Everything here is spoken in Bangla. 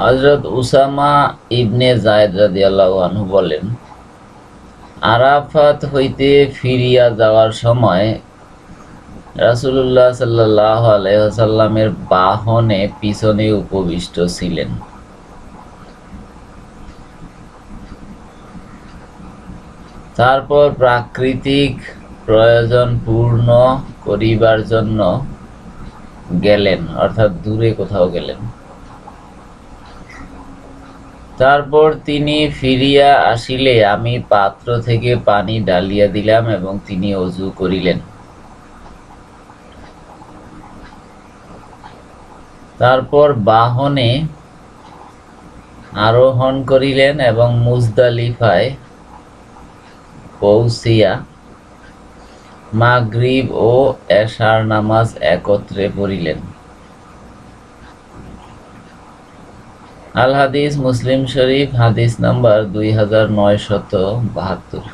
হজরত উসামা ইবনে জায়দ রাদিয়াল্লাহু আনহু বলেন, আরাফাত হইতে ফিরিয়া যাওয়ার সময় রাসূলুল্লাহ সাল্লাল্লাহু আলাইহি ওয়াসাল্লামের বাহনে পিছনে উপবিষ্ট ছিলেন। তারপর প্রাকৃতিক প্রয়োজন পূর্ণ করিবার জন্য গেলেন, অর্থাৎ দূরে কোথাও গেলেন। তারপর তিনি ফিরিয়া আসিলে আমি পাত্র থেকে পানি ডালিয়া দিলাম এবং তিনি অজু করিলেন। তারপর বাহনে আরোহণ করিলেন এবং মুজদালিফায় পৌঁছিয়া মাগরিব ও এশার নামাজ একত্রে পড়িলেন। আল হাদিস মুসলিম শরীফ হাদিস নাম্বার দুই হাজার নয়শত বাহাত্তর।